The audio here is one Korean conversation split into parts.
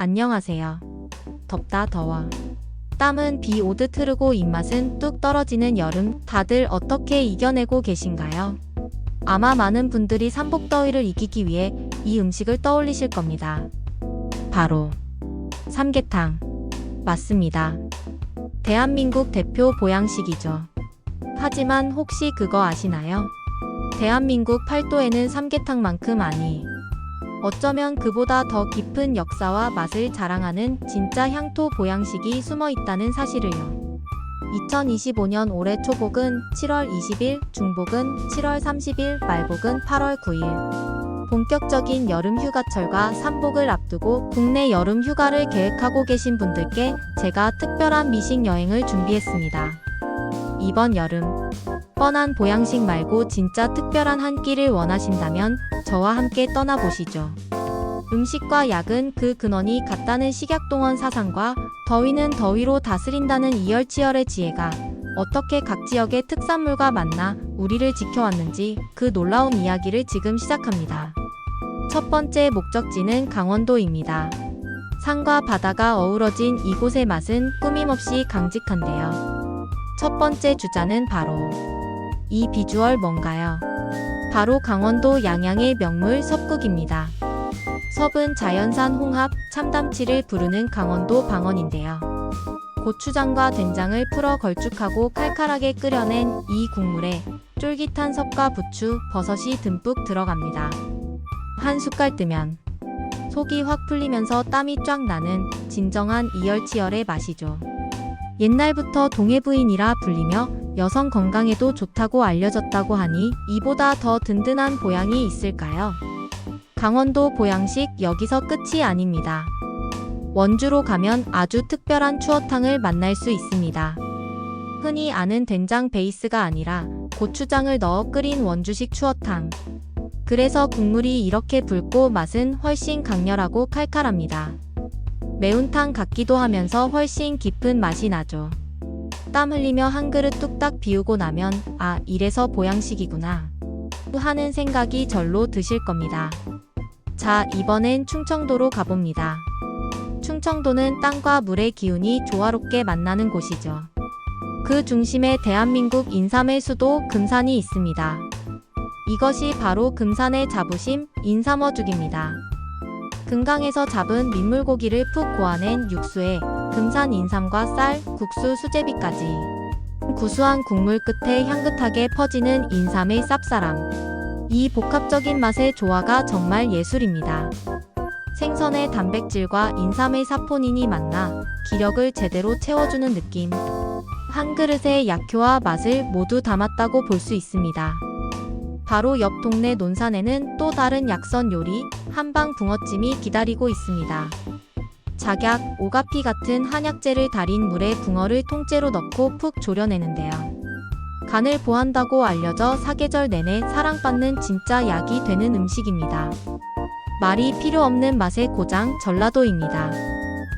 안녕하세요. 덥다 더워. 땀은 비 오듯 흐르고 입맛은 뚝 떨어지는 여름 다들 어떻게 이겨내고 계신가요? 아마 많은 분들이 삼복더위를 이기기 위해 이 음식을 떠올리실 겁니다. 바로 삼계탕. 맞습니다. 대한민국 대표 보양식이죠. 하지만 혹시 그거 아시나요? 대한민국 팔도에는 삼계탕만큼 아니. 어쩌면 그보다 더 깊은 역사와 맛을 자랑하는 진짜 향토 보양식이 숨어 있다는 사실을요. 2025년 올해 초복은 7월 20일, 중복은 7월 30일, 말복은 8월 9일. 본격적인 여름 휴가철과 삼복을 앞두고 국내 여름 휴가를 계획하고 계신 분들께 제가 특별한 미식 여행을 준비했습니다. 이번 여름 뻔한 보양식 말고 진짜 특별한 한 끼를 원하신다면 저와 함께 떠나보시죠. 음식과 약은 그 근원이 같다는 식약동원 사상과 더위는 더위로 다스린다는 이열치열의 지혜가 어떻게 각 지역의 특산물과 만나 우리를 지켜왔는지 그 놀라운 이야기를 지금 시작합니다. 첫 번째 목적지는 강원도입니다. 산과 바다가 어우러진 이곳의 맛은 꾸밈없이 강직한데요. 첫 번째 주자는 바로 이 비주얼 뭔가요? 바로 강원도 양양의 명물 섭국입니다. 섭은 자연산 홍합, 참담치를 부르는 강원도 방언인데요. 고추장과 된장을 풀어 걸쭉하고 칼칼하게 끓여낸 이 국물에 쫄깃한 섭과 부추, 버섯이 듬뿍 들어갑니다. 한 숟갈 뜨면 속이 확 풀리면서 땀이 쫙 나는 진정한 이열치열의 맛이죠. 옛날부터 동해부인이라 불리며 여성 건강에도 좋다고 알려졌다고 하니 이보다 더 든든한 보양이 있을까요? 강원도 보양식 여기서 끝이 아닙니다. 원주로 가면 아주 특별한 추어탕을 만날 수 있습니다. 흔히 아는 된장 베이스가 아니라 고추장을 넣어 끓인 원주식 추어탕. 그래서 국물이 이렇게 붉고 맛은 훨씬 강렬하고 칼칼합니다. 매운탕 같기도 하면서 훨씬 깊은 맛이 나죠. 땀 흘리며 한 그릇 뚝딱 비우고 나면 아 이래서 보양식이구나 하는 생각이 절로 드실 겁니다. 자 이번엔 충청도로 가봅니다. 충청도는 땅과 물의 기운이 조화롭게 만나는 곳이죠. 그 중심에 대한민국 인삼의 수도 금산이 있습니다. 이것이 바로 금산의 자부심 인삼어죽입니다. 금강에서 잡은 민물고기를 푹 고아낸 육수에 금산 인삼과 쌀, 국수, 수제비까지 구수한 국물 끝에 향긋하게 퍼지는 인삼의 쌉싸람. 이 복합적인 맛의 조화가 정말 예술입니다. 생선의 단백질과 인삼의 사포닌이 만나 기력을 제대로 채워주는 느낌. 한 그릇의 약효와 맛을 모두 담았다고 볼 수 있습니다. 바로 옆 동네 논산에는 또 다른 약선 요리, 한방 붕어찜이 기다리고 있습니다. 작약, 오가피 같은 한약재를 달인 물에 붕어를 통째로 넣고 푹 졸여내는데요. 간을 보한다고 알려져 사계절 내내 사랑받는 진짜 약이 되는 음식입니다. 말이 필요 없는 맛의 고장 전라도입니다.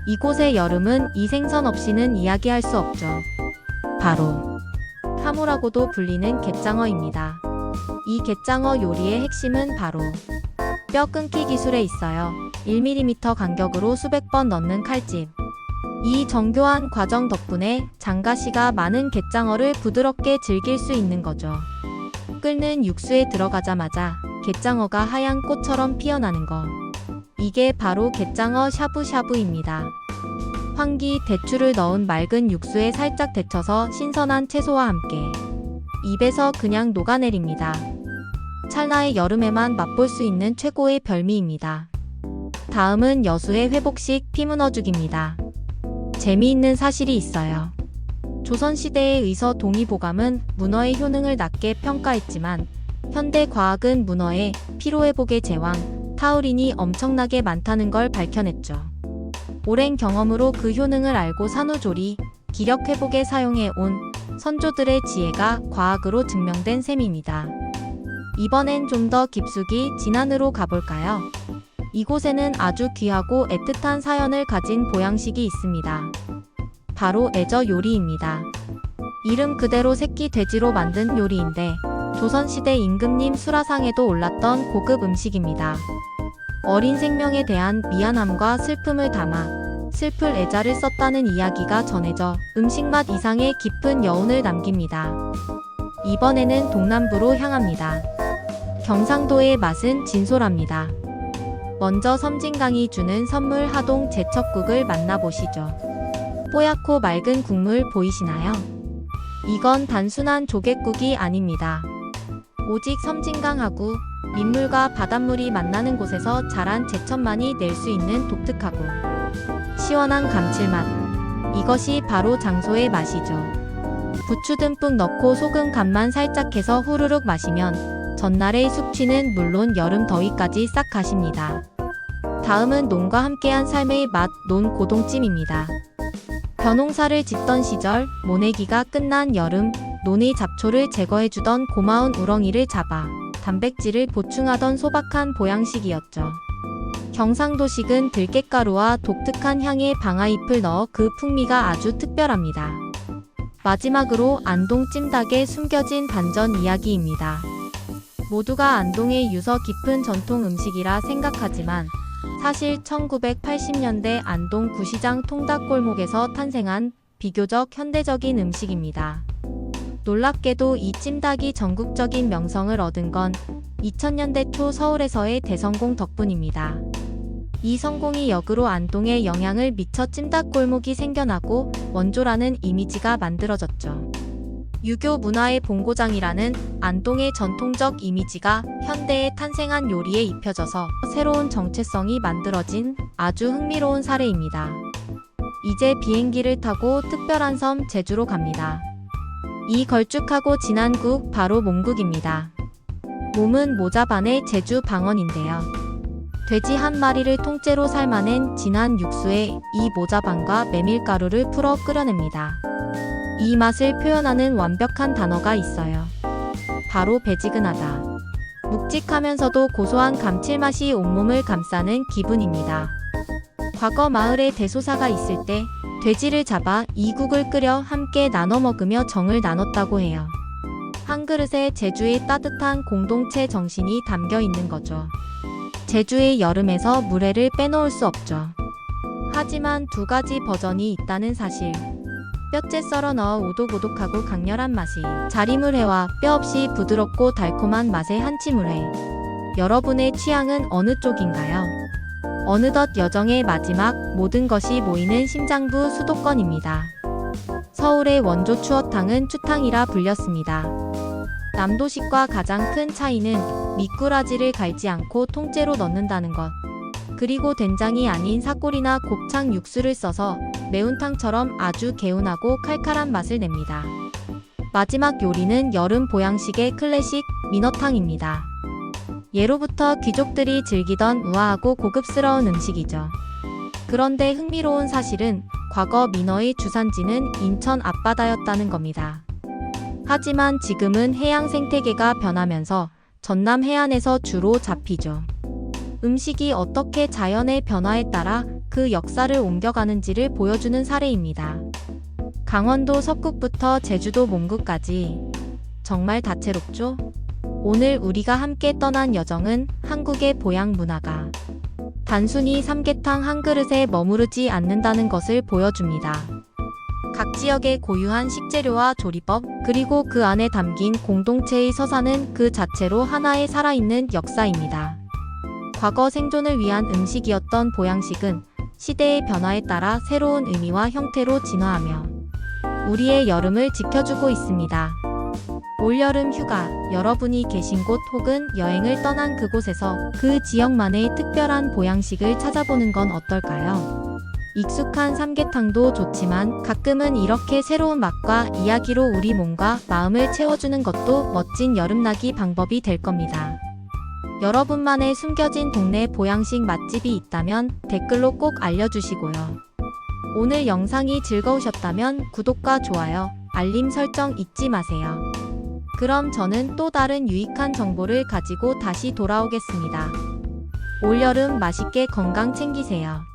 이곳의 여름은 이 생선 없이는 이야기할 수 없죠. 바로 하무라고도 불리는 갯장어입니다. 이 갯장어 요리의 핵심은 바로 뼈 끊기 기술에 있어요. 1mm 간격으로 수백 번 넣는 칼집. 이 정교한 과정 덕분에 장가시가 많은 갯장어를 부드럽게 즐길 수 있는 거죠. 끓는 육수에 들어가자마자 갯장어가 하얀 꽃처럼 피어나는 거. 이게 바로 갯장어 샤브샤브입니다. 황기, 대추를 넣은 맑은 육수에 살짝 데쳐서 신선한 채소와 함께 입에서 그냥 녹아내립니다. 찰나의 여름에만 맛볼 수 있는 최고의 별미입니다. 다음은 여수의 회복식 피문어죽입니다. 재미있는 사실이 있어요. 조선시대의 의서 동의보감은 문어의 효능을 낮게 평가했지만 현대 과학은 문어의 피로회복의 제왕, 타우린이 엄청나게 많다는 걸 밝혀냈죠. 오랜 경험으로 그 효능을 알고 산후조리, 기력회복에 사용해 온 선조들의 지혜가 과학으로 증명된 셈입니다. 이번엔 좀 더 깊숙이 진안으로 가볼까요? 이곳에는 아주 귀하고 애틋한 사연을 가진 보양식이 있습니다. 바로 애저 요리입니다. 이름 그대로 새끼 돼지로 만든 요리인데 조선시대 임금님 수라상에도 올랐던 고급 음식입니다. 어린 생명에 대한 미안함과 슬픔을 담아 슬플 애자를 썼다는 이야기가 전해져 음식 맛 이상의 깊은 여운을 남깁니다. 이번에는 동남부로 향합니다. 경상도의 맛은 진솔합니다. 먼저 섬진강이 주는 선물 하동 제첩국을 만나보시죠. 뽀얗고 맑은 국물 보이시나요? 이건 단순한 조개국이 아닙니다. 오직 섬진강하고 민물과 바닷물이 만나는 곳에서 자란 제첩만이 낼 수 있는 독특하고 시원한 감칠맛. 이것이 바로 장소의 맛이죠. 부추 듬뿍 넣고 소금 간만 살짝 해서 후루룩 마시면 전날의 숙취는 물론 여름 더위까지 싹 가십니다. 다음은 논과 함께한 삶의 맛, 논 고동찜입니다. 벼농사를 짓던 시절, 모내기가 끝난 여름, 논의 잡초를 제거해주던 고마운 우렁이를 잡아 단백질을 보충하던 소박한 보양식이었죠. 경상도식은 들깨가루와 독특한 향의 방아잎을 넣어 그 풍미가 아주 특별합니다. 마지막으로 안동 찜닭에 숨겨진 반전 이야기입니다. 모두가 안동의 유서 깊은 전통 음식이라 생각하지만 사실 1980년대 안동 구시장 통닭골목에서 탄생한 비교적 현대적인 음식입니다. 놀랍게도 이 찜닭이 전국적인 명성을 얻은 건 2000년대 초 서울에서의 대성공 덕분입니다. 이 성공이 역으로 안동에 영향을 미쳐 찜닭골목이 생겨나고 원조라는 이미지가 만들어졌죠. 유교 문화의 본고장이라는 안동의 전통적 이미지가 현대에 탄생한 요리에 입혀져서 새로운 정체성이 만들어진 아주 흥미로운 사례입니다. 이제 비행기를 타고 특별한 섬 제주로 갑니다. 이 걸쭉하고 진한 국 바로 몽국입니다. 몸은 모자 반의 제주 방언인데요. 돼지 한 마리를 통째로 삶아낸 진한 육수에 이 모자반과 메밀가루를 풀어 끓여냅니다. 이 맛을 표현하는 완벽한 단어가 있어요. 바로 배지근하다. 묵직하면서도 고소한 감칠맛이 온몸을 감싸는 기분입니다. 과거 마을에 대소사가 있을 때 돼지를 잡아 이 국을 끓여 함께 나눠 먹으며 정을 나눴다고 해요. 한 그릇에 제주의 따뜻한 공동체 정신이 담겨 있는 거죠. 제주의 여름에서 물회를 빼놓을 수 없죠. 하지만 두 가지 버전이 있다는 사실. 뼈째 썰어 넣어 오독오독하고 강렬한 맛이 자리물회와 뼈 없이 부드럽고 달콤한 맛의 한치물 회. 여러분의 취향은 어느 쪽인가요? 어느덧 여정의 마지막 모든 것이 모이는 심장부 수도권입니다. 서울의 원조 추어탕은 추탕이라 불렸습니다. 남도식과 가장 큰 차이는 미꾸라지를 갈지 않고 통째로 넣는다는 것. 그리고 된장이 아닌 사골이나 곱창 육수를 써서 매운탕처럼 아주 개운하고 칼칼한 맛을 냅니다. 마지막 요리는 여름 보양식의 클래식 민어탕입니다. 예로부터 귀족들이 즐기던 우아하고 고급스러운 음식이죠. 그런데 흥미로운 사실은 과거 민어의 주산지는 인천 앞바다였다는 겁니다. 하지만 지금은 해양 생태계가 변하면서 전남 해안에서 주로 잡히죠. 음식이 어떻게 자연의 변화에 따라 그 역사를 옮겨가는지를 보여주는 사례입니다. 강원도 석국부터 제주도 몽구까지 정말 다채롭죠? 오늘 우리가 함께 떠난 여정은 한국의 보양 문화가 단순히 삼계탕 한 그릇에 머무르지 않는다는 것을 보여줍니다. 각 지역의 고유한 식재료와 조리법, 그리고 그 안에 담긴 공동체의 서사는 그 자체로 하나의 살아있는 역사입니다. 과거 생존을 위한 음식이었던 보양식은 시대의 변화에 따라 새로운 의미와 형태로 진화하며 우리의 여름을 지켜주고 있습니다. 올여름 휴가, 여러분이 계신 곳 혹은 여행을 떠난 그곳에서 그 지역만의 특별한 보양식을 찾아보는 건 어떨까요? 익숙한 삼계탕도 좋지만 가끔은 이렇게 새로운 맛과 이야기로 우리 몸과 마음을 채워주는 것도 멋진 여름나기 방법이 될 겁니다. 여러분만의 숨겨진 동네 보양식 맛집이 있다면 댓글로 꼭 알려주시고요. 오늘 영상이 즐거우셨다면 구독과 좋아요, 알림 설정 잊지 마세요. 그럼 저는 또 다른 유익한 정보를 가지고 다시 돌아오겠습니다. 올여름 맛있게 건강 챙기세요.